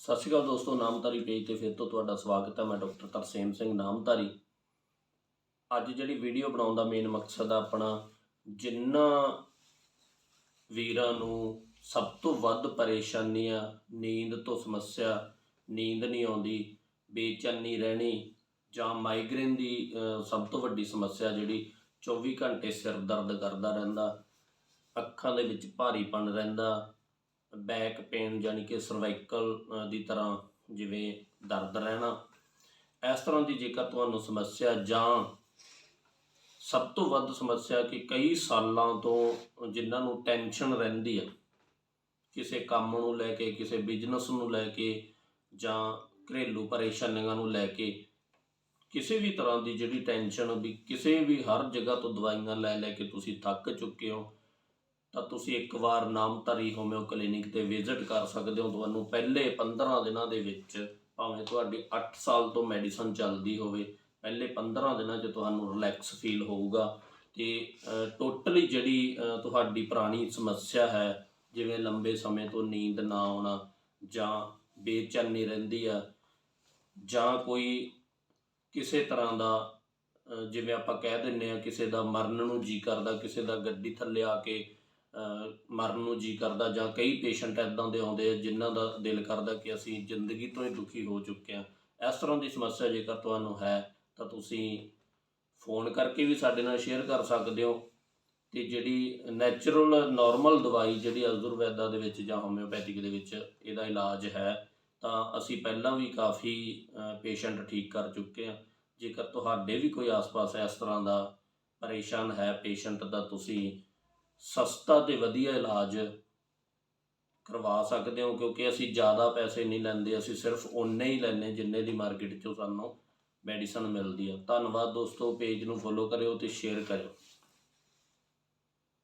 ਸਤਿ ਸ਼੍ਰੀ ਅਕਾਲ ਦੋਸਤੋ, ਨਾਮਧਾਰੀ ਪੇਜ ਤੇ ਫਿਰ ਤੋਂ ਤੁਹਾਡਾ ਸਵਾਗਤ ਹੈ। ਮੈਂ ਡਾਕਟਰ ਤਰਸੇਮ ਸਿੰਘ ਨਾਮਧਾਰੀ। ਅੱਜ ਜਿਹੜੀ ਵੀਡੀਓ ਬਣਾਉਣ ਦਾ ਮੇਨ ਮਕਸਦ ਆ ਆਪਣਾ ਜਿਨ੍ਹਾਂ ਵੀਰਾਂ ਨੂੰ ਸਭ ਤੋਂ ਵੱਧ ਪਰੇਸ਼ਾਨੀ ਆ, ਨੀਂਦ ਤੋਂ ਸਮੱਸਿਆ, ਨੀਂਦ ਨਹੀਂ ਆਉਂਦੀ, ਬੇਚੈਨੀ ਰਹਿਣੀ ਜਾਂ ਮਾਈਗ੍ਰੇਨ ਦੀ ਸਭ ਤੋਂ ਵੱਡੀ ਸਮੱਸਿਆ ਜਿਹੜੀ 24 ਘੰਟੇ ਸਿਰ ਦਰਦ ਕਰਦਾ ਰਹਿੰਦਾ, ਅੱਖਾਂ ਦੇ ਵਿੱਚ ਭਾਰੀਪਨ ਰਹਿੰਦਾ ਬੈਕ ਪੇਨ ਯਾਨੀ ਕਿ ਸਰਵਾਈਕਲ ਦੀ ਤਰ੍ਹਾਂ ਜਿਵੇਂ ਦਰਦ ਰਹਿਣਾ। ਇਸ ਤਰ੍ਹਾਂ ਦੀ ਜੇਕਰ ਤੁਹਾਨੂੰ ਸਮੱਸਿਆ ਜਾਂ ਸਭ ਤੋਂ ਵੱਧ ਸਮੱਸਿਆ ਕਿ ਕਈ ਸਾਲਾਂ ਤੋਂ ਜਿਨ੍ਹਾਂ ਨੂੰ ਟੈਨਸ਼ਨ ਰਹਿੰਦੀ ਆ, ਕਿਸੇ ਕੰਮ ਨੂੰ ਲੈ ਕੇ, ਕਿਸੇ ਬਿਜ਼ਨਸ ਨੂੰ ਲੈ ਕੇ ਜਾਂ ਘਰੇਲੂ ਪਰੇਸ਼ਾਨੀਆਂ ਨੂੰ ਲੈ ਕੇ, ਕਿਸੇ ਵੀ ਤਰ੍ਹਾਂ ਦੀ ਜਿਹੜੀ ਟੈਨਸ਼ਨ ਵੀ ਕਿਸੇ ਵੀ ਹਰ ਜਗ੍ਹਾ ਤੋਂ ਦਵਾਈਆਂ ਲੈ ਲੈ ਕੇ ਤੁਸੀਂ ਥੱਕ ਚੁੱਕੇ ਹੋ ਤਾਂ ਤੁਸੀਂ ਇੱਕ ਵਾਰ ਨਾਮਧਾਰੀ ਹੋਮਿਓ ਕਲੀਨਿਕ ਤੇ ਵਿਜ਼ਿਟ ਕਰ ਸਕਦੇ ਹੋ। ਤੁਹਾਨੂੰ ਪਹਿਲੇ 15 ਦਿਨਾਂ ਦੇ ਵਿੱਚ ਭਾਵੇਂ ਤੁਹਾਡੀ 8 ਸਾਲ ਤੋਂ ਮੈਡੀਸਨ ਚੱਲਦੀ ਹੋਵੇ, ਪਹਿਲੇ 15 ਦਿਨਾਂ 'ਚ ਤੁਹਾਨੂੰ ਰਿਲੈਕਸ ਫੀਲ ਹੋਊਗਾ। ਤੇ ਟੋਟਲੀ ਜਿਹੜੀ ਤੁਹਾਡੀ ਪੁਰਾਣੀ ਸਮੱਸਿਆ ਹੈ, ਜਿਵੇਂ ਲੰਬੇ ਸਮੇਂ ਤੋਂ ਨੀਂਦ ਨਾ ਆਉਣਾ ਜਾਂ ਬੇਚੈਨੀ ਰਹਿੰਦੀ ਆ ਜਾਂ ਕੋਈ ਕਿਸੇ ਤਰ੍ਹਾਂ ਦਾ ਜਿਵੇਂ ਆਪਾਂ ਕਹਿ ਦਿੰਨੇ ਆ ਕਿਸੇ ਦਾ ਮਰਨ ਨੂੰ ਜੀ ਕਰਦਾ, ਕਿਸੇ ਦਾ ਗੱਡੀ ਥੱਲੇ ਆ ਕੇ ਮਰਨ ਨੂੰ ਜੀ ਕਰਦਾ ਜਾਂ ਕਈ ਪੇਸ਼ੈਂਟ ਐਦਾਂ ਦੇ ਆਉਂਦੇ ਆ ਜਿਨ੍ਹਾਂ ਦਾ ਦਿਲ ਕਰਦਾ ਕਿ ਅਸੀਂ ਜ਼ਿੰਦਗੀ ਤੋਂ ਹੀ ਦੁਖੀ ਹੋ ਚੁੱਕੇ ਆ ਇਸ ਤਰ੍ਹਾਂ ਦੀ ਸਮੱਸਿਆ ਜੇਕਰ ਤੁਹਾਨੂੰ ਹੈ, ਤਾਂ ਤੁਸੀਂ ਫੋਨ ਕਰਕੇ ਵੀ ਸਾਡੇ ਨਾਲ ਸ਼ੇਅਰ ਕਰ ਸਕਦੇ ਹੋ ਤੇ ਜਿਹੜੀ ਨੈਚੁਰਲ ਨਾਰਮਲ ਦਵਾਈ ਜਿਹੜੀ ਆਯੁਰਵੈਦਾ ਦੇ ਵਿੱਚ ਜਾਂ ਹੋਮਿਓਪੈਥਿਕ ਦੇ ਵਿੱਚ ਇਹਦਾ ਇਲਾਜ ਹੈ, ਤਾਂ ਅਸੀਂ ਪਹਿਲਾਂ ਵੀ ਕਾਫੀ ਪੇਸ਼ੈਂਟ ਠੀਕ ਕਰ ਚੁੱਕੇ ਆ ਜੇਕਰ ਤੁਹਾਡੇ ਵੀ ਕੋਈ ਆਸ-ਪਾਸ ਇਸ ਤਰ੍ਹਾਂ ਦਾ ਪਰੇਸ਼ਾਨ ਹੈ ਪੇਸ਼ੈਂਟ ਦਾ ਤੁਸੀਂ ਸਸਤਾ ਤੇ ਵਧੀਆ ਇਲਾਜ ਕਰਵਾ ਸਕਦੇ ਹੋ, ਕਿਉਂਕਿ ਅਸੀਂ ਜ਼ਿਆਦਾ ਪੈਸੇ ਨਹੀਂ ਲੈਂਦੇ, ਅਸੀਂ ਸਿਰਫ ਉਨੇ ਹੀ ਲੈਂਦੇ ਜਿੰਨੇ ਦੀ ਮਾਰਕੀਟ 'ਚੋਂ ਸਾਨੂੰ ਮੈਡੀਸਨ ਮਿਲਦੀ ਹੈ ਧੰਨਵਾਦ ਦੋਸਤੋ ਪੇਜ ਨੂੰ ਫੋਲੋ ਕਰਿਓ ਤੇ ਸ਼ੇਅਰ ਕਰਿਓ।